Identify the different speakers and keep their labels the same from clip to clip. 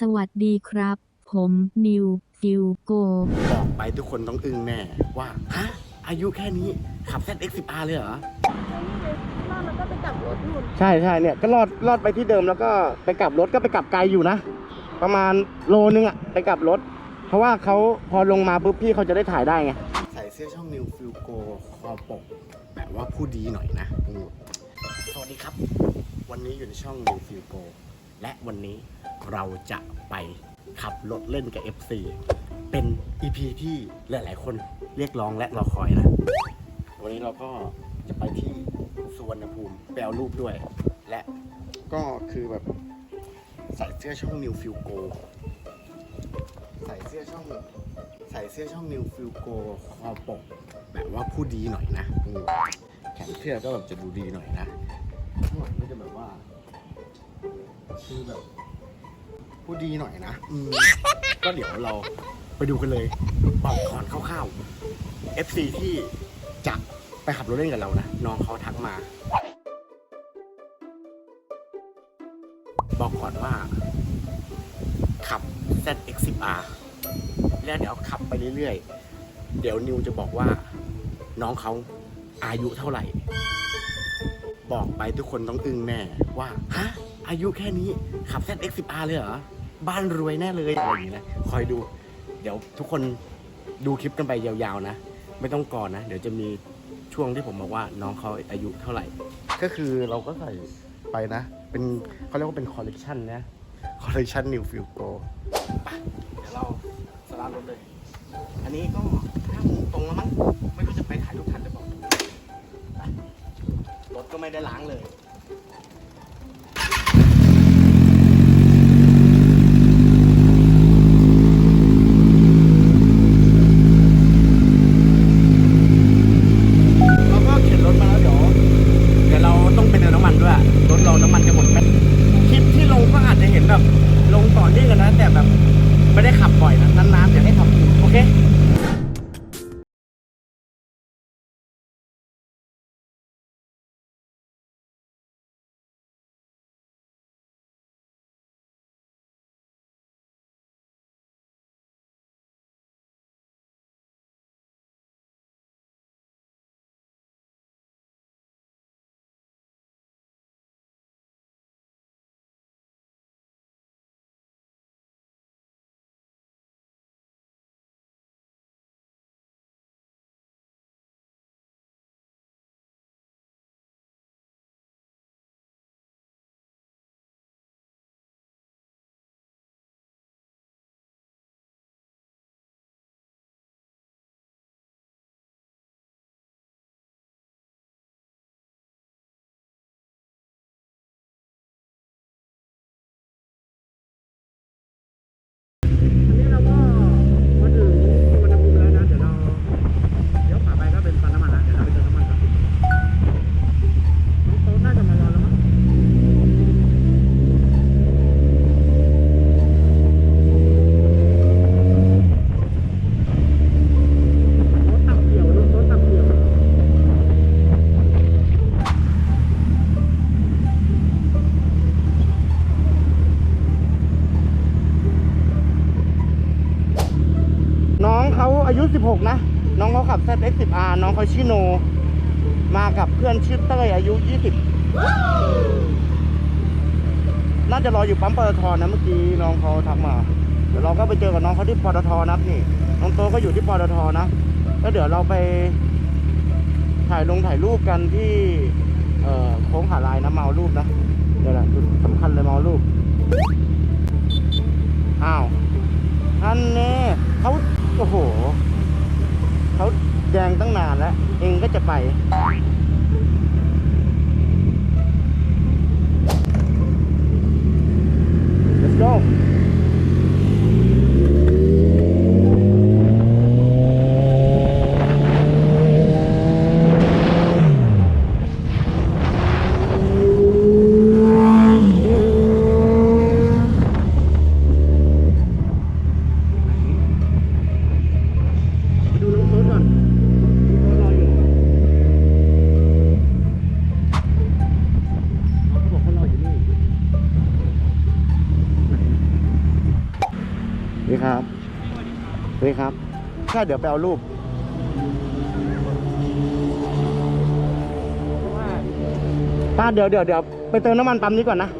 Speaker 1: สวัสดีครับ ผมนิวฟิวโก
Speaker 2: บอกไปทุกคนต้องอึ้งแน่ว่า ฮะ อายุแค่นี้ขับ ZX10R เลยเหรอ
Speaker 3: รอดแล้วก็ไปกลับรถนู่น
Speaker 2: ใช่ใช่เนี่ยก็ลอดลอดไปที่เดิมแล้วก็ไปกลับรถก็ไปกลับไกลอยู่นะ ประมาณโลนึงอะไปกลับรถ เพราะว่าเขาพอลงมาปุ๊บพี่เขาจะได้ถ่ายได้ไง ใส่เสื้อช่องนิวฟิลโกคอปก แบบว่าผู้ดีหน่อยนะอืมสวัสดีครับ วันนี้อยู่ในช่องนิวฟิลโก และวันนี้เราจะไปขับรถเล่นกับ FC เป็น EP ที่หลาย ๆ คนเรียกร้องและรอคอยนะ วันนี้เราก็จะไปที่สุวรรณภูมิแปลรูปด้วย และก็คือแบบใส่เสื้อช่องนิวฟิลโกใส่เสื้อช่องใส่เสื้อช่องนิวฟิลโกคอปก แบบว่าผู้ดีหน่อยนะแขนเสื้อก็แบบจะดูดีหน่อยนะข้างหลังก็จะแบบว่า คือแบบผู้ดีหน่อยนะอืมก็เดี๋ยวเราไปดูกันเลยบอกก่อนคร่าวๆ FC ที่จะไปขับรถเล่นกับเรานะน้องเขาทักมา บอกก่อนว่า ขับ ZX10R แล้วเดี๋ยวขับไปเรื่อยๆ เดี๋ยวนิวจะบอกว่า น้องเขาอายุเท่าไหร่ บอกไปทุกคนต้องอึ้งแน่ว่า ฮะ อายุแค่นี้ขับ ZX10R เลยเหรอ บ้านรวยแน่เลยอะไรอย่างนี้นะคอยดู เดี๋ยวทุกคนดูคลิปกันไปยาวๆนะ ไม่ต้องก่อนนะ เดี๋ยวจะมีช่วงที่ผมบอกว่าน้องเขาอายุเท่าไหร่ ก็คือเราก็ใส่ไปนะ เป็นเขาเรียกว่าเป็นคอลเลกชันนะคอลเลกชันนิวฟิลโกเดี๋ยวเราสตาร์ทรถเลย อันนี้ก็ห้าโมงตรงแล้วมั้ง ไม่รู้จะไปถ่ายรูปทันหรือเปล่าไปรถก็ไม่ได้ล้างเลย ก็อาจจะเห็นแบบลงต่อเนื่องกันนะ แต่แบบไม่ได้ขับบ่อยนะนานๆเดี๋ยวให้ขับโอเค
Speaker 3: องเขาอายุ
Speaker 2: 16 นะ น้องเขาขับ ZX10R น้องเขาชื่อโน มากับเพื่อนชื่อเต้ยอายุ 20 น่าจะรออยู่ปั๊มปตทนะเมื่อกี้น้องเขาทักมา เดี๋ยวเราก็ไปเจอกับน้องเขาที่ปตทนะนี่ น้องโตก็อยู่ที่ปตทนะ แล้วเดี๋ยวเราไปถ่ายลงถ่ายรูปกันที่โค้งหาลายนะเมารูปนะ เดี๋ยวแหละจุดสำคัญเลยเมารูป อ้าวอันนี้เขาโอ้โห แดงตั้งนานแล้ว เองก็จะไป Let's go ครับแค่เดี๋ยวไปเอารูปป้าเดี๋ยวเดี๋ยวเดี๋ยวไปเติมน้ำมันปั๊มนี้ก่อนนะ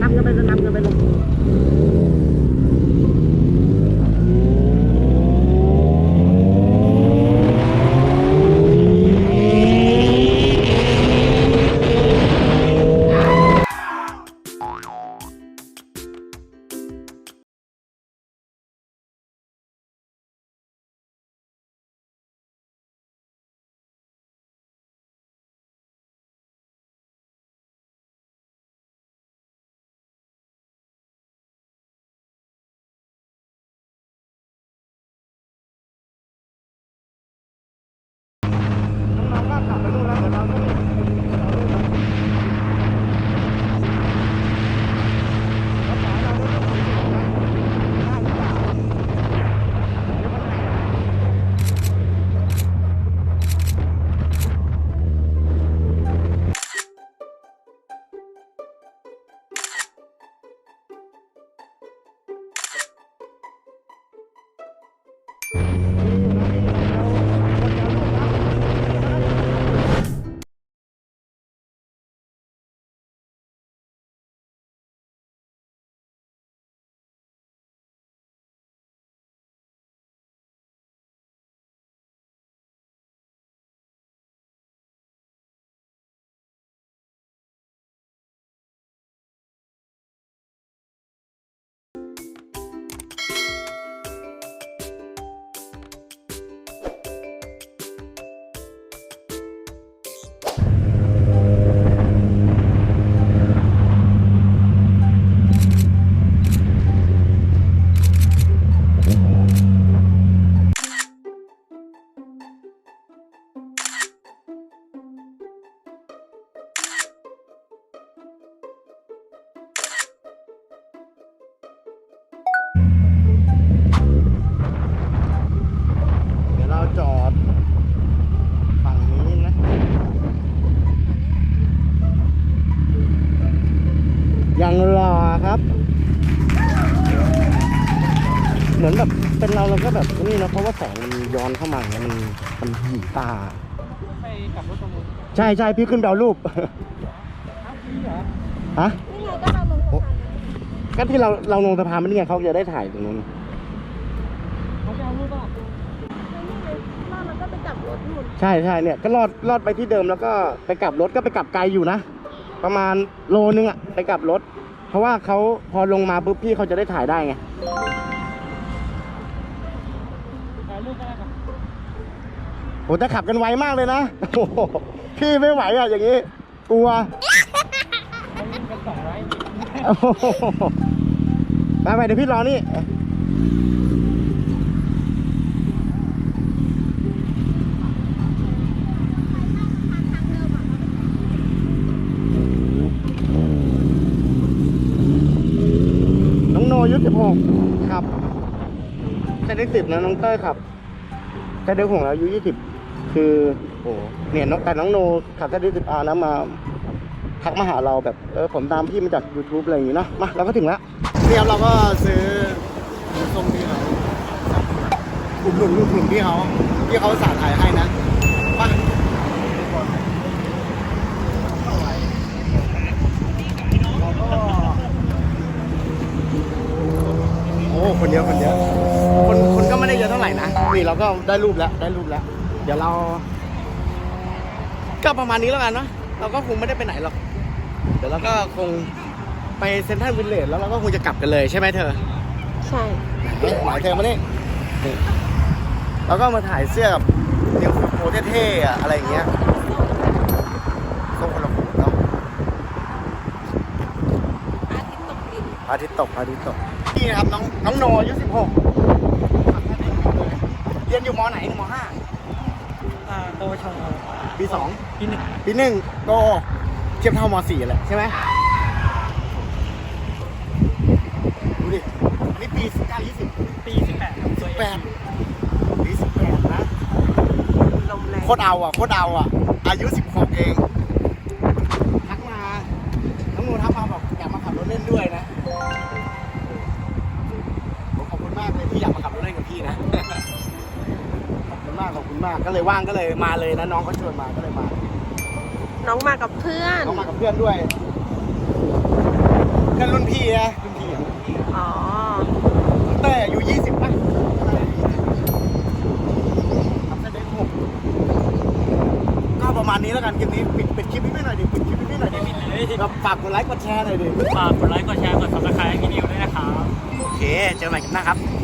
Speaker 3: นำไปเลยน เป็นเรา
Speaker 2: เราก็แบบนี่นะเพราะว่าแสงมันย้อนเข้ามาอย่างเงี้ยมันมันหีตา
Speaker 3: ไปกลับรถตรงนู้น
Speaker 2: ใช่ใช่พี่ขึ้นไปเอารูปฮะ
Speaker 4: นี่ไงก็เราลงสะพาน
Speaker 2: ก็ที่เราเราลงสะพานไม่ได้ไงเขาจะได้ถ่ายตรงนู้น
Speaker 3: เขาจะเอารูปป่ะ
Speaker 4: แล้วนี่ไงว่ามันก็ไปกลับรถนู่น
Speaker 2: ใช่ใช่เนี่ยก็ลอดลอดไปที่เดิมแล้วก็ไปกลับรถก็ไปกลับไกลอยู่นะประมาณโลนึงอะไปกลับรถ เพราะว่าเขาพอลงมาปุ๊บพี่เขาจะได้ถ่ายได้ไง
Speaker 3: ถ่ายรูปก็ได้ครับ
Speaker 2: โหแต่ขับกันไวมากเลยนะโอ้โหพี่ไม่ไหวอะอย่างนี้กลัวโอ้โหไปไปเดี๋ยวพี่รอนี่น้องโนอายุสิบหกครับจะได้สิบนะน้องเต้ยครับจะได้ของเราอายุยี่สิบ คือโอ้เนี่ยน้องแต่น้องโนขับจะได้สิบอานะมาทักมาหาเราแบบเออผมตามพี่มาจาก YouTube อะไรอย่างงี้เนอะมาเราก็ถึงแล้วนี่ครับเราก็ซื้อหมูส้มพี่เขาอุดหนุนอุดหนุนพี่เขาพี่เขาสาถ่ายให้นะมาเราก็โอ้คนเยอะคนเยอะคนคนก็ไม่ได้เยอะเท่าไหร่นะนี่เราก็ได้รูปแล้วได้รูปแล้ว เดี๋ยวเรา ก็ประมาณนี้แล้วกันเนาะเราก็คงไม่ได้ไปไหนหรอกเดี๋ยวเราก็คงไปเซนทรัลวิลเลจแล้วเราก็คงจะกลับกันเลยใช่ไหมเธอ
Speaker 4: ใช่
Speaker 2: หมายเธอมานี่นี่แล้วก็มาถ่ายเสื้อกับเดียวโฟเท่ๆอะอะไรอย่างเงี้ยก็คนละหูเนาะ
Speaker 4: อาทิตย์ตกดิน
Speaker 2: พระอาทิตย์ตกพระอาทิตย์ตกนี่นะครับน้องน้องโนอายุสิบหกเรียนอยู่มไหนมห้า
Speaker 3: ปวช
Speaker 2: ปีสอง
Speaker 3: ปีหนึ่ง
Speaker 2: ปีหนึ่งก็เทียบเท่ามสี่แหละใช่ไหมดูดิอันนี่ปีสิบเก้ายี่สิบ
Speaker 3: ปีสิบแปดสิบ
Speaker 2: แปดปีสิบแปดนะโคตรเอาอะโคตรเอาอะ อายุสิบหกเอง เลยว่างก็เลยมาเลยนะน้องเขาชวนมาก็เลยมา
Speaker 4: น้องมากับเพื่อน
Speaker 2: น้องมากับเพื่อนด้วยเพื่อนรุ่นพี่นะรุ่นพี่อะ
Speaker 4: อ๋อ
Speaker 2: เต้ยอายุยี่สิบป่ะขับได้หกก็ประมาณนี้แล้วกันคลิปนี้ปิดปิดคลิปนี้ไม่หน่อยดิปิดคลิปนี้ไม่หน่อยดิ
Speaker 3: เลย
Speaker 2: ก็ฝากกดไลค์กดแชร์หน่อยดิ
Speaker 3: ฝากกดไลค์กดแชร์กดซับสไครต์ให้พี่นิวด้วยนะครับ
Speaker 2: โอเคเจอกันใหม่คลิปหน้าครับสวัสดีครับ